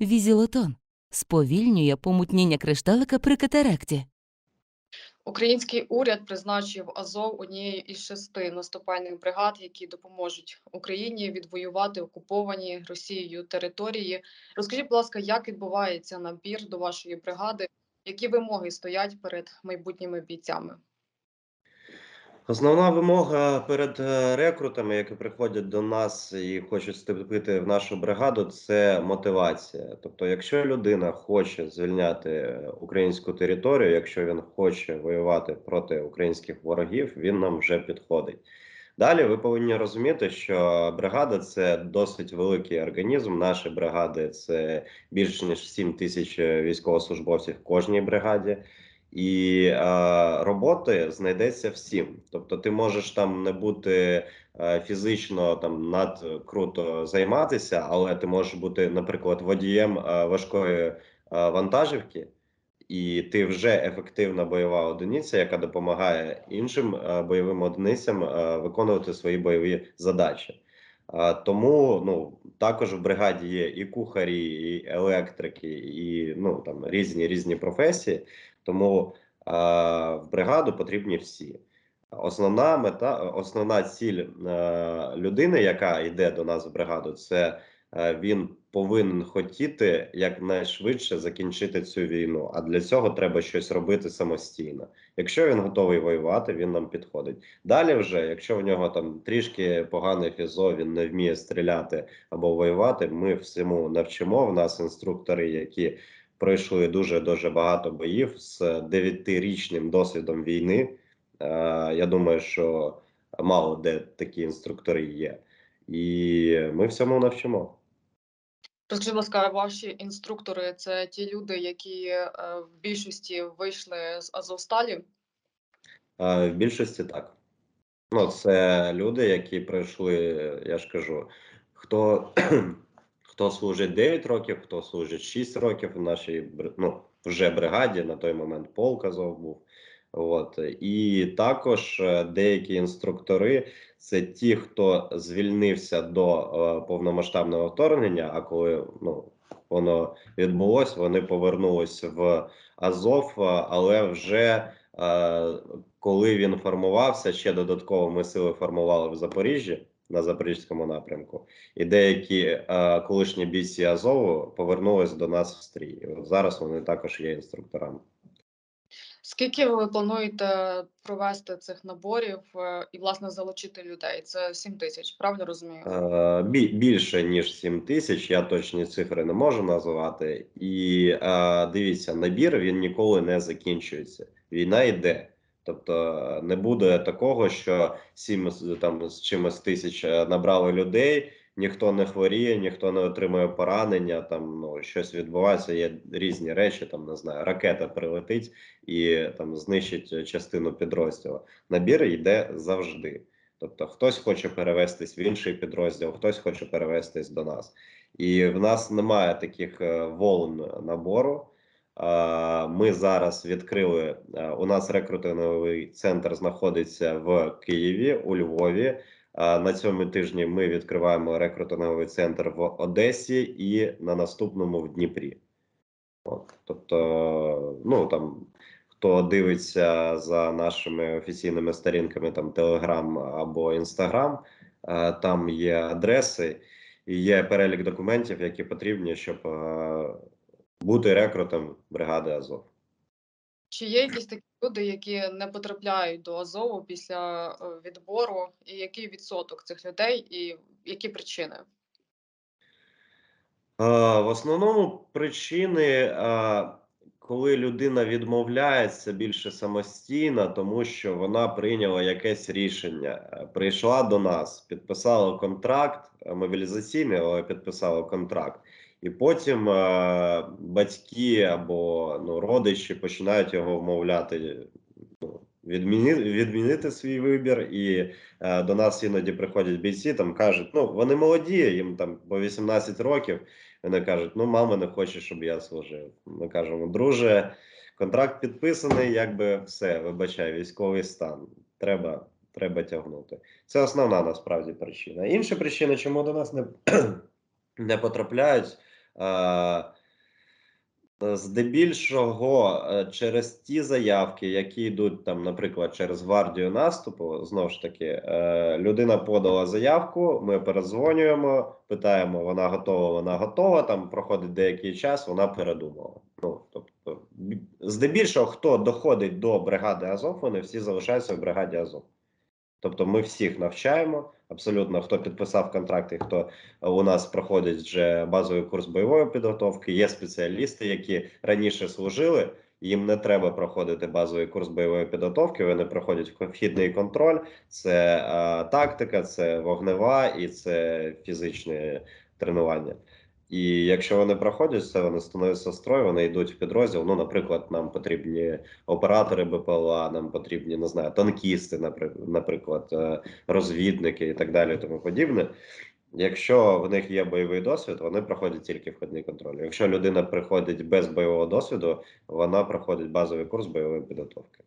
Візілотон сповільнює помутніння кришталика при катаракті. Український уряд призначив Азов однією із шести наступальних бригад, які допоможуть Україні відвоювати окуповані Росією території. Розкажіть, будь ласка, як відбувається набір до вашої бригади? Які вимоги стоять перед майбутніми бійцями? Основна вимога перед е, рекрутами, які приходять до нас і хочуть вступити в нашу бригаду, це мотивація. Тобто, якщо людина хоче звільняти українську територію, якщо він хоче воювати проти українських ворогів, він нам вже підходить. Далі ви повинні розуміти, що бригада це досить великий організм. Наші бригади це більше ніж 7 тисяч військовослужбовців в кожній бригаді. І е, роботи знайдеться всім. Тобто, ти можеш там не бути е, фізично там надкруто займатися, але ти можеш бути, наприклад, водієм е, важкої е, вантажівки, і ти вже ефективна бойова одиниця, яка допомагає іншим е, бойовим одиницям е, виконувати свої бойові задачі. Е, тому ну також в бригаді є і кухарі, і електрики, і ну там різні різні професії. Тому е, в бригаду потрібні всі. Основна мета, основна ціль е, людини, яка йде до нас в бригаду, це е, він повинен хотіти якнайшвидше закінчити цю війну. А для цього треба щось робити самостійно. Якщо він готовий воювати, він нам підходить. Далі, вже, якщо в нього там трішки поганий фізо, він не вміє стріляти або воювати, ми всьому навчимо. В нас інструктори, які пройшли дуже дуже багато боїв з дев'ятирічним досвідом війни. Е, Я думаю, що мало де такі інструктори є, і ми всьому навчимо. Розкажіть, будь ласка, ваші інструктори це ті люди, які е, в більшості вийшли з Азовсталі? Е, В більшості так. Ну, це люди, які пройшли, я ж кажу, хто, хто служить 9 років, хто служить 6 років в нашій ну, вже бригаді, на той момент полк Азов був. От. І також е, деякі інструктори це ті, хто звільнився до е, повномасштабного вторгнення, а коли ну, воно відбулось, вони повернулись в Азов, е, але вже е, коли він формувався, ще додатково ми сили формували в Запоріжжі на Запорізькому напрямку, і деякі е, колишні бійці Азову повернулись до нас в стрій. І От зараз вони також є інструкторами. Скільки ви плануєте провести цих наборів е, і, власне, залучити людей? Це 7 тисяч, правильно розумію? Е, бі- більше ніж 7 тисяч. Я точні цифри не можу назвати. І е, дивіться, набір він ніколи не закінчується. Війна йде. Тобто е, не буде такого, що сім там з чимось тисяч е, набрали людей, ніхто не хворіє, ніхто не отримує поранення. Там ну щось відбувається. Є різні речі. Там не знаю, ракета прилетить і там знищить частину підрозділу. Набір йде завжди. Тобто хтось хоче перевестись в інший підрозділ, хтось хоче перевестись до нас. І в нас немає таких е, волн набору. Ми зараз відкрили. е, У нас рекрутинговий центр знаходиться в Києві, у Львові. На цьому тижні ми відкриваємо рекрутинговий центр в Одесі і на наступному в Дніпрі. От, тобто, ну там хто дивиться за нашими офіційними сторінками, там Telegram або Instagram, е, там є адреси і є перелік документів, які потрібні, щоб е, бути рекрутом бригади Азов. Чи є якісь такі люди, які не потрапляють до Азову після е, відбору, і який відсоток цих людей, і які причини? Е, В основному причини, е, коли людина відмовляється більше самостійно, тому що вона прийняла якесь рішення, прийшла до нас, підписала контракт мобілізаційний, але підписала контракт. І потім е, батьки або ну, родичі починають його вмовляти ну, відмінити, відмінити свій вибір. І е, до нас іноді приходять бійці, там кажуть, ну вони молоді, їм там по 18 років. Вони кажуть, ну мама не хоче, щоб я служив. Ми кажемо, друже, контракт підписаний, якби все, вибачай, військовий стан. Треба, треба тягнути. Це основна насправді причина. Інша причина, чому до нас не, не потрапляють, Е, Здебільшого е, через ті заявки, які йдуть там, наприклад, через гвардію наступу, знову ж таки, е, людина подала заявку, ми передзвонюємо, питаємо, вона готова, вона готова. Там проходить деякий час, вона передумала. Ну тобто, здебільшого, хто доходить до бригади Азов, вони всі залишаються в бригаді Азов. Тобто, ми всіх навчаємо. Абсолютно, хто підписав контракти, хто у нас проходить вже базовий курс бойової підготовки. Є спеціалісти, які раніше служили. Їм не треба проходити базовий курс бойової підготовки. Вони проходять вхідний контроль. Це е, тактика, це вогнева і це фізичне тренування. І якщо вони проходять це, вони становляться в строй, вони йдуть в підрозділ. Ну, наприклад, нам потрібні оператори БПЛА, нам потрібні не знаю, танкісти, напри- наприклад, е, розвідники і так далі, тому подібне. Якщо в них є бойовий досвід, вони проходять тільки входний контроль. Якщо людина приходить без бойового досвіду, вона проходить базовий курс бойової підготовки.